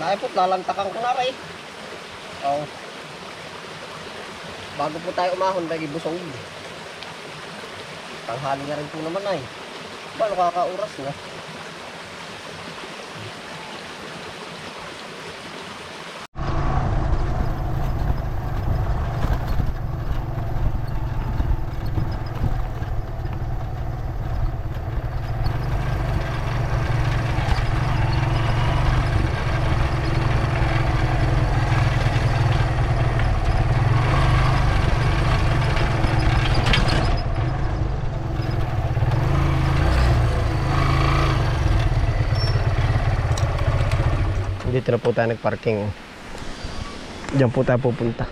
Naipot, lalantakan ko na rin. Oo. Bago po tayo umahon, lagi busog. Tanghali na rin po naman ay. Ba, nakakauras na. Dito na po tayo nagparking. Diyan po tayo pupunta.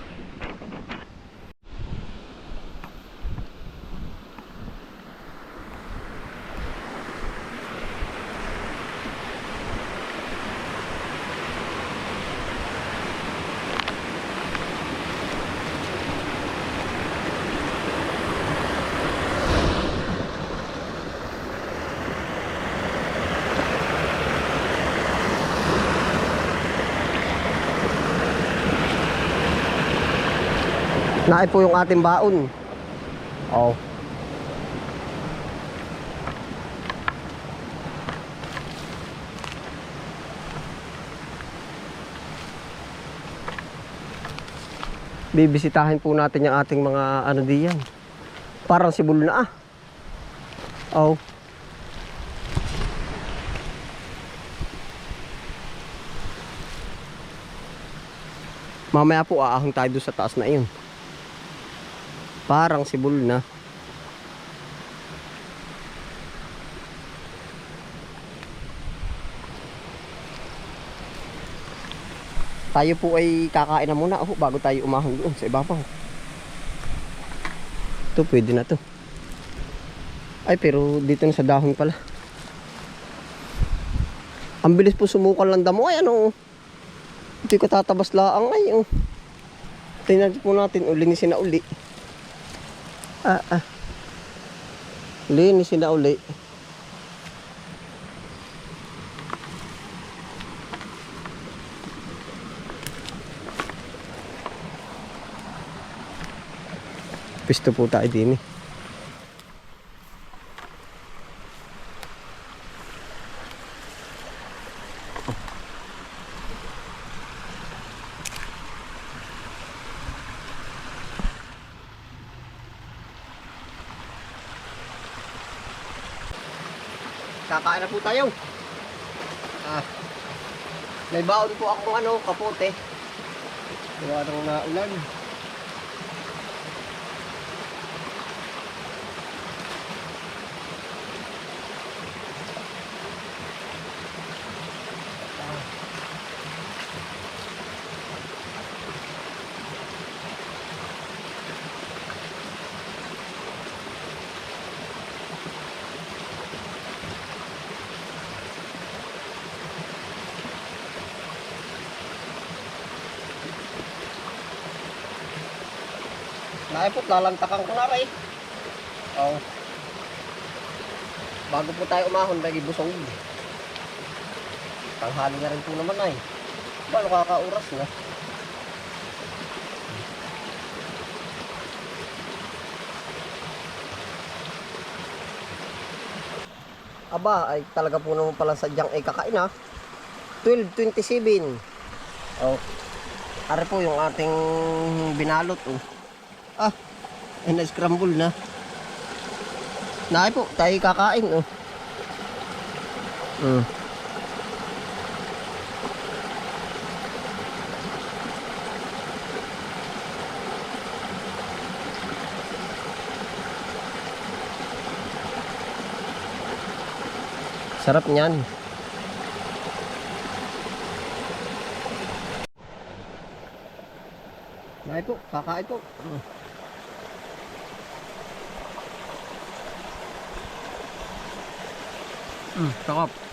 Naay po yung ating baon. Oh. Bibisitahin po natin yung ating mga ano diyan. Parang sibul na ah. Oh. Mamaya po aahon tayo doon sa taas na iyon. Parang sibul na. Tayo po ay kakain na muna oh, bago tayo umahon doon sa ibabaw. Ito pwede na to. Ay pero dito na sa dahon pala. Ang bilis po sumukal ng damo ay ano. Hindi ko tatabas laang ay oh. Tingnan po natin ulinisin na uli. Ah, ah. Linisin na uli. Pisto po tayo din eh. Kakain na po tayo. Ah. May baon po akong ano, kapote. Gawa ng naulan. Naipot, lalantakan ko na rin. Oo. Bago po tayo umahon, lagi busog. Tanghali na rin po naman ay. Ba, nakakauras na. Aba, ay talaga po naman pala sadyang ay kakain ha. 12.27. Oh. Ari po yung ating binalot oh. Ah, ay na-scramble na. Naay po, tayo kakain oh. Mm. Sarap niyan. Naay po, kakain po. Mm. Mm, sarap.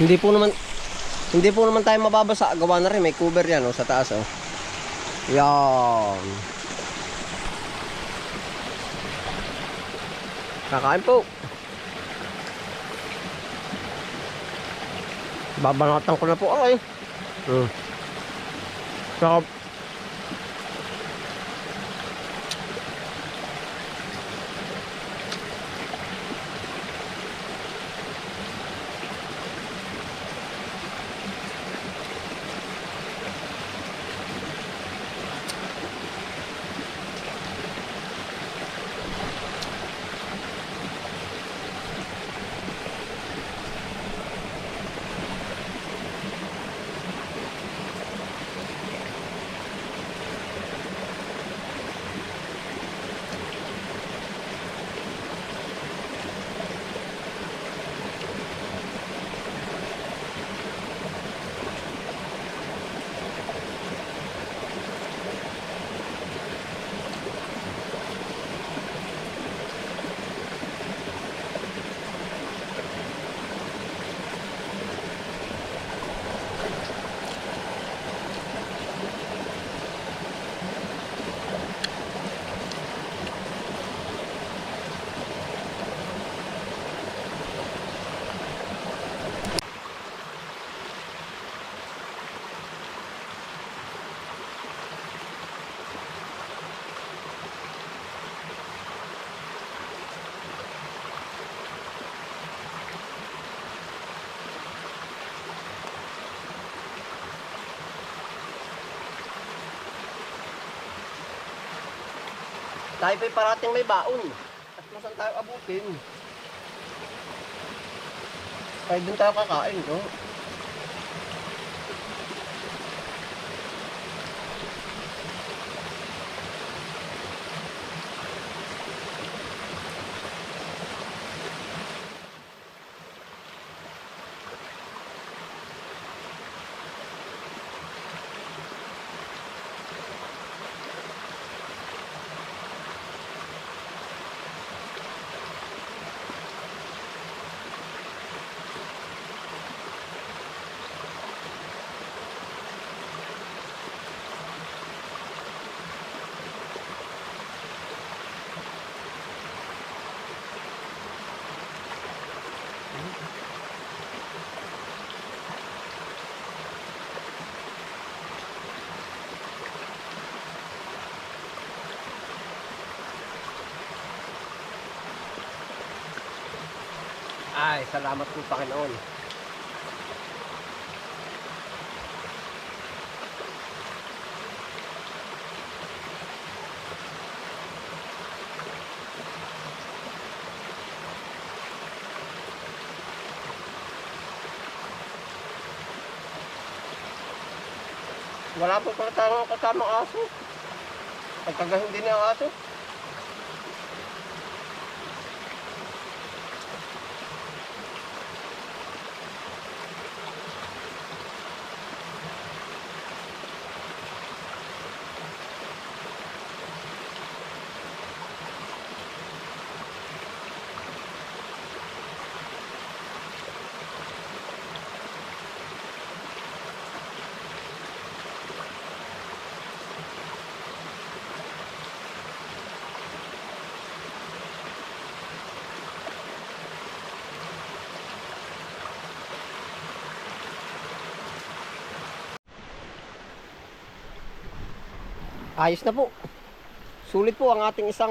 Hindi po naman hindi po naman tayo mababasa. Gawa na rin may cover yan oh, sa taas oh. Yan. Kakain po. Babanatan ko na po ay. Hmm. Sarap. Tayo pa'y parating may baon. At masan tayo abutin. Kaya dun tayo kakain, no? Ay, salamat po Panginoon. Wala po pala tayong kasamang aso. Pagkagahin din ang aso. Ayos na po. Sulit po ang ating isang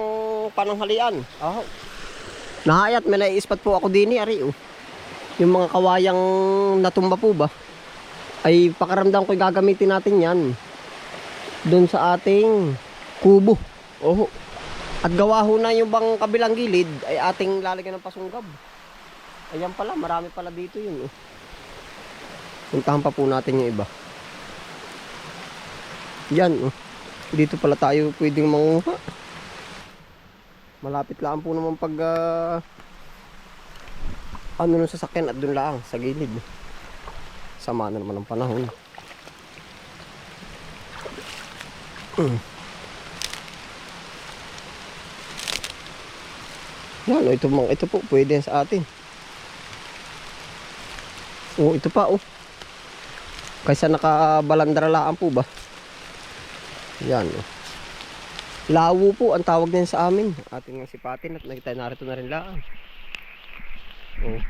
pananghalian. Oh. Nahayat, may naiispat po ako din ari oh. Yung mga kawayang natumba po ba? Ay pakaramdam ko gagamitin natin yan. Doon sa ating kubo. Oh. At gawa ho na yung bang kabilang gilid ay ating lalagyan ng pasunggab. Ayan pala, marami pala dito yun. Oh. Puntahan pa po natin yung iba. Yan oh. Dito pala tayo pwedeng manguha. Malapit lang po naman pag ah, ano nung sasakyan at doon lang sa gilid. Sama na naman ang panahon. Mm. Yan, oh, ito, mga- ito po, pwede sa atin. Oh, ito pa oh. Kaysa nakabalandralaan po ba? Yan oh. Lawo po ang tawag din sa amin. Atin nga sipatin at nakita narito na rin lang. Oh.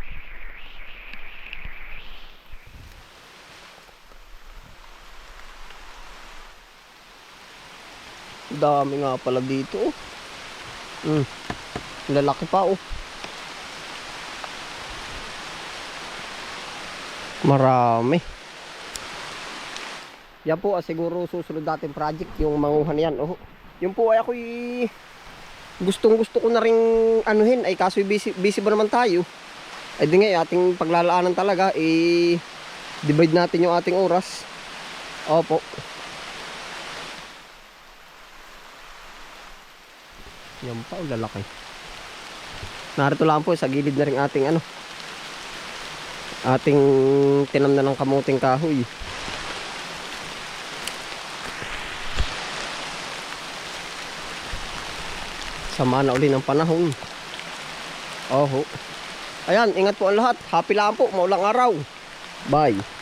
Dami nga pala dito. Mm. Lalaki pa oh. Marami. Yan po, ah, siguro susunod natin project, yung manguhan yan. Oh, yung po ay ako'y gustong gusto ko na rin anuhin. Ay kaso busy, busy ba naman tayo? Ay di nga, eh, ating paglalaanan talaga, eh, divide natin yung ating oras. Opo. Yan pa, oh, lalaki. Narito lang po, sa gilid na rin ating ano, ating tinamnan ng kamuting kahoy. Sama na uli ng panahon. Oho. Ayan, ingat po ang lahat. Happy lang po, maulang araw. Bye.